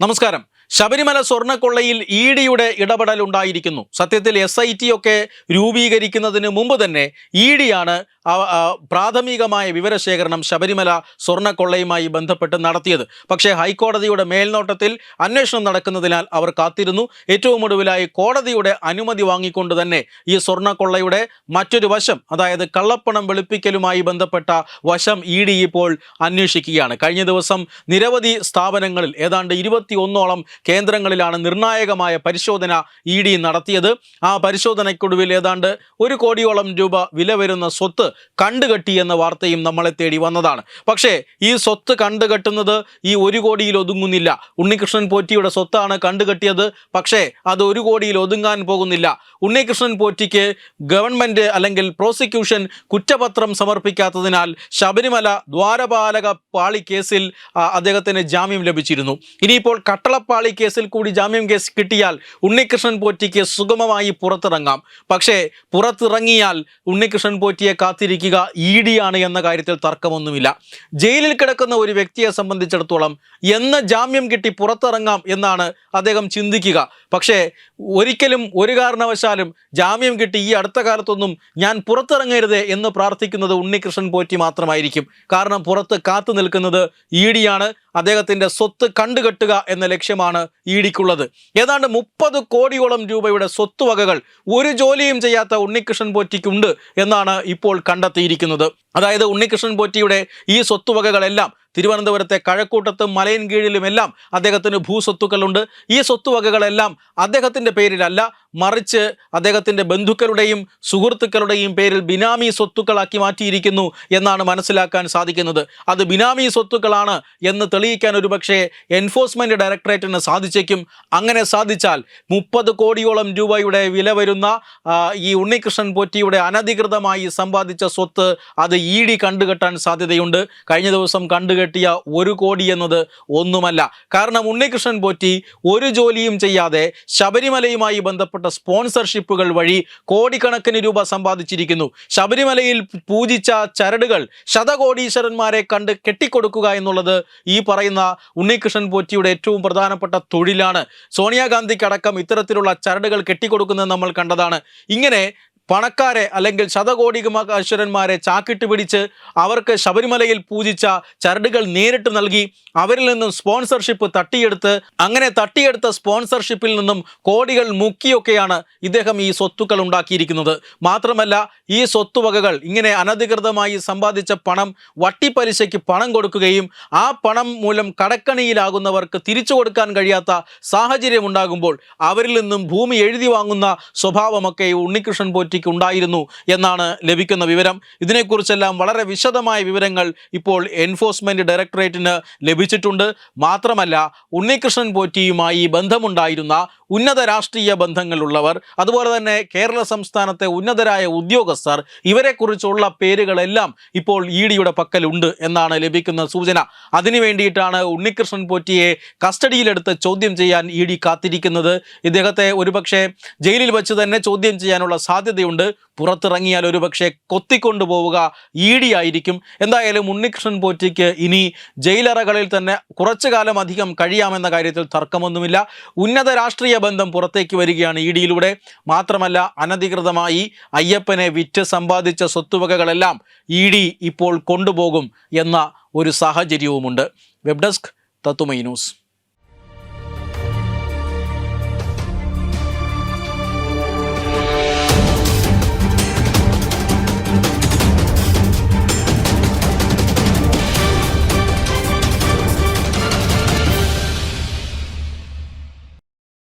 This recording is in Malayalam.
നമസ്കാരം. ശബരിമല സ്വർണക്കൊള്ളയിൽ ഇ ഡിയുടെ ഇടപെടൽ ഉണ്ടായിരിക്കുന്നു. സത്യത്തിൽ എസ് ഐ ടി ഒക്കെ രൂപീകരിക്കുന്നതിന് മുമ്പ് തന്നെ ഇ ഡിയാണ് പ്രാഥമികമായ വിവരശേഖരണം ശബരിമല സ്വർണക്കൊള്ളയുമായി ബന്ധപ്പെട്ട് നടത്തിയത്. പക്ഷേ ഹൈക്കോടതിയുടെ മേൽനോട്ടത്തിൽ അന്വേഷണം നടക്കുന്നതിനാൽ അവർ കാത്തിരുന്നു. ഏറ്റവും ഒടുവിലായി കോടതിയുടെ അനുമതി വാങ്ങിക്കൊണ്ട് തന്നെ ഈ സ്വർണക്കൊള്ളയുടെ മറ്റൊരു വശം അതായത് കള്ളപ്പണം വെളുപ്പിക്കലുമായി ബന്ധപ്പെട്ട വശം ഇ ഡി ഇപ്പോൾ അന്വേഷിക്കുകയാണ്. കഴിഞ്ഞ ദിവസം നിരവധി സ്ഥാപനങ്ങളിൽ ഏതാണ്ട് ഇരുപത്തിയൊന്നോളം കേന്ദ്രങ്ങളിലാണ് നിർണായകമായ പരിശോധന ഇ ഡി നടത്തിയത്. ആ പരിശോധനയ്ക്കൊടുവിൽ ഏതാണ്ട് ഒരു കോടിയോളം രൂപ വില വരുന്ന സ്വത്ത് കണ്ടുകെട്ടി എന്ന വാർത്തയും നമ്മളെ തേടി വന്നതാണ്. പക്ഷേ ഈ സ്വത്ത് കണ്ടുകെട്ടുന്നത് ഈ ഒരു കോടിയിൽ ഒതുങ്ങുന്നില്ല. ഉണ്ണികൃഷ്ണൻ പോറ്റിയുടെ സ്വത്താണ് കണ്ടുകെട്ടിയത്. പക്ഷേ അത് ഒരു കോടിയിൽ ഒതുങ്ങാൻ പോകുന്നില്ല. ഉണ്ണികൃഷ്ണൻ പോറ്റിക്ക് ഗവൺമെന്റ് അല്ലെങ്കിൽ പ്രോസിക്യൂഷൻ കുറ്റപത്രം സമർപ്പിക്കാത്തതിനാൽ ശബരിമല ദ്വാരപാലക പാളി കേസിൽ അദ്ദേഹത്തിന് ജാമ്യം ലഭിച്ചിരുന്നു. ഇനിയിപ്പോൾ കട്ടളപ്പാളി കേസിൽ കൂടി ജാമ്യം കേസ് കിട്ടിയാൽ ഉണ്ണികൃഷ്ണൻ പോറ്റിക്ക് സുഗമമായി പുറത്തിറങ്ങാം. പക്ഷേ പുറത്തിറങ്ങിയാൽ ഉണ്ണികൃഷ്ണൻ പോറ്റിയെ കാത്തിരിക്കുക ഇ ആണ് എന്ന കാര്യത്തിൽ തർക്കമൊന്നുമില്ല. ജയിലിൽ കിടക്കുന്ന ഒരു വ്യക്തിയെ സംബന്ധിച്ചിടത്തോളം എന്ന് ജാമ്യം കിട്ടി പുറത്തിറങ്ങാം എന്നാണ് അദ്ദേഹം ചിന്തിക്കുക. പക്ഷേ ഒരിക്കലും ഒരു കാരണവശാലും ജാമ്യം കിട്ടി ഈ അടുത്ത കാലത്തൊന്നും ഞാൻ പുറത്തിറങ്ങരുത് എന്ന് പ്രാർത്ഥിക്കുന്നത് ഉണ്ണികൃഷ്ണൻ പോറ്റി മാത്രമായിരിക്കും. കാരണം പുറത്ത് കാത്തു നിൽക്കുന്നത് ഇ ഡിയാണ് അദ്ദേഹത്തിന്റെ സ്വത്ത് കണ്ടുകെട്ടുക എന്ന ലക്ഷ്യമാണ് ഇ ഇടിക്കുള്ളത് ഏതാണ്ട് മുപ്പത് കോടിയോളം രൂപയുടെ സ്വത്തുവകകൾ ഒരു ജോലിയും ചെയ്യാത്ത ഉണ്ണികൃഷ്ണൻ പോറ്റിക്കുണ്ട് എന്നാണ് ഇപ്പോൾ കണ്ടെത്തിയിരിക്കുന്നത്. അതായത് ഉണ്ണികൃഷ്ണൻ പോറ്റിയുടെ ഈ സ്വത്തുവകകളെല്ലാം തിരുവനന്തപുരത്തെ കഴക്കൂട്ടത്തും മലയൻകീഴിലുമെല്ലാം അദ്ദേഹത്തിന് ഭൂസ്വത്തുക്കളുണ്ട്. ഈ സ്വത്തുവകകളെല്ലാം അദ്ദേഹത്തിന്റെ പേരിലല്ല മറിച്ച് അദ്ദേഹത്തിന്റെ ബന്ധുക്കളുടെയും സുഹൃത്തുക്കളുടെയും പേരിൽ ബിനാമി സ്വത്തുക്കളാക്കി മാറ്റിയിരിക്കുന്നു എന്നാണ് മനസ്സിലാക്കാൻ സാധിക്കുന്നത്. അത് ബിനാമി സ്വത്തുക്കളാണ് എന്ന് തെളിയിക്കാൻ ഒരുപക്ഷെ എൻഫോഴ്സ്മെന്റ് ഡയറക്ടറേറ്റിന് സാധിച്ചേക്കും. അങ്ങനെ സാധിച്ചാൽ മുപ്പത് കോടിയോളം രൂപയുടെ വില വരുന്ന ഈ ഉണ്ണികൃഷ്ണൻ പോറ്റിയുടെ അനധികൃതമായി സമ്പാദിച്ച സ്വത്ത് അത് ഇ ഡി കണ്ടുകെട്ടാൻ സാധ്യതയുണ്ട്. കഴിഞ്ഞ ദിവസം കണ്ടുകെട്ടിയ ഒരു കോടി എന്നത് ഒന്നുമല്ല. കാരണം ഉണ്ണികൃഷ്ണൻ പോറ്റി ഒരു ജോലിയും ചെയ്യാതെ ശബരിമലയുമായി ബന്ധപ്പെട്ട സ്പോൺസർഷിപ്പുകൾ വഴി കോടിക്കണക്കിന് രൂപ സമ്പാദിച്ചിരിക്കുന്നു. ശബരിമലയിൽ പൂജിച്ച ചരടുകൾ ശതകോടീശ്വരന്മാരെ കണ്ട് കെട്ടിക്കൊടുക്കുക എന്നുള്ളത് ഈ പറയുന്ന ഉണ്ണികൃഷ്ണൻ പോറ്റിയുടെ ഏറ്റവും പ്രധാനപ്പെട്ട തൊഴിലാണ്. സോണിയാഗാന്ധിക്കടക്കം ഇത്തരത്തിലുള്ള ചരടുകൾ കെട്ടിക്കൊടുക്കുന്നത് നമ്മൾ കണ്ടതാണ്. ഇങ്ങനെ പണക്കാരെ അല്ലെങ്കിൽ ശതകോടികമാശ്വരന്മാരെ ചാക്കിട്ട് പിടിച്ച് അവർക്ക് ശബരിമലയിൽ പൂജിച്ച ചരടുകൾ നേരിട്ട് നൽകി അവരിൽ നിന്നും സ്പോൺസർഷിപ്പ് തട്ടിയെടുത്ത് അങ്ങനെ തട്ടിയെടുത്ത സ്പോൺസർഷിപ്പിൽ നിന്നും കോടികൾ മുക്കിയൊക്കെയാണ് ഇദ്ദേഹം ഈ സ്വത്തുക്കൾ ഉണ്ടാക്കിയിരിക്കുന്നത്. മാത്രമല്ല ഈ സ്വത്തുവകകൾ ഇങ്ങനെ അനധികൃതമായി സമ്പാദിച്ച പണം വട്ടിപ്പലിശയ്ക്ക് പണം കൊടുക്കുകയും ആ പണം മൂലം കടക്കണിയിലാകുന്നവർക്ക് തിരിച്ചു കൊടുക്കാൻ കഴിയാത്ത സാഹചര്യം ഉണ്ടാകുമ്പോൾ അവരിൽ നിന്നും ഭൂമി എഴുതി വാങ്ങുന്ന സ്വഭാവമൊക്കെ ഉണ്ണികൃഷ്ണൻ ഉണ്ണികൃഷ്ണൻ പോറ്റിക്ക് ഉണ്ടായിരുന്നു എന്നാണ് ലഭിക്കുന്ന വിവരം. ഇതിനെക്കുറിച്ചെല്ലാം വളരെ വിശദമായ വിവരങ്ങൾ ഇപ്പോൾ എൻഫോഴ്സ്മെന്റ് ഡയറക്ടറേറ്റിന് ലഭിച്ചിട്ടുണ്ട്. മാത്രമല്ല ഉണ്ണികൃഷ്ണൻ പോറ്റിയുമായി ബന്ധമുണ്ടായിരുന്ന ഉന്നത രാഷ്ട്രീയ ബന്ധങ്ങളുള്ളവർ അതുപോലെ തന്നെ കേരള സംസ്ഥാനത്തെ ഉന്നതരായ ഉദ്യോഗസ്ഥർ ഇവരെക്കുറിച്ചുള്ള പേരുകളെല്ലാം ഇപ്പോൾ ഇ ഡിയുടെ പക്കലുണ്ട് എന്നാണ് ലഭിക്കുന്ന സൂചന. അതിനു വേണ്ടിയിട്ടാണ് ഉണ്ണികൃഷ്ണൻ പോറ്റിയെ കസ്റ്റഡിയിലെടുത്ത് ചോദ്യം ചെയ്യാൻ ഇ ഡി കാത്തിരിക്കുന്നത്. ഇദ്ദേഹത്തെ ഒരുപക്ഷെ ജയിലിൽ വെച്ച് തന്നെ ചോദ്യം ചെയ്യാനുള്ള സാധ്യതയുണ്ട്. പുറത്തിറങ്ങിയാൽ ഒരു പക്ഷേ കൊത്തിക്കൊണ്ടുപോവുക ഇ ഡി ആയിരിക്കും എന്തായാലും ഉണ്ണികൃഷ്ണൻ പോറ്റിക്ക് ഇനി ജയിലറകളിൽ തന്നെ കുറച്ചു കാലം അധികം കഴിയാമെന്ന കാര്യത്തിൽ തർക്കമൊന്നുമില്ല. ഉന്നത രാഷ്ട്രീയ ബന്ധം പുറത്തേക്ക് വരികയാണ് ഇ ഡിയിലൂടെ. മാത്രമല്ല അനധികൃതമായി അയ്യപ്പനെ വിറ്റ് സമ്പാദിച്ച സ്വത്തുവകകളെല്ലാം ഇ ഡി ഇപ്പോൾ കൊണ്ടുപോകും എന്ന ഒരു സാഹചര്യവുമുണ്ട്. വെബ് ഡെസ്ക് തത്തുമൈ ന്യൂസ്.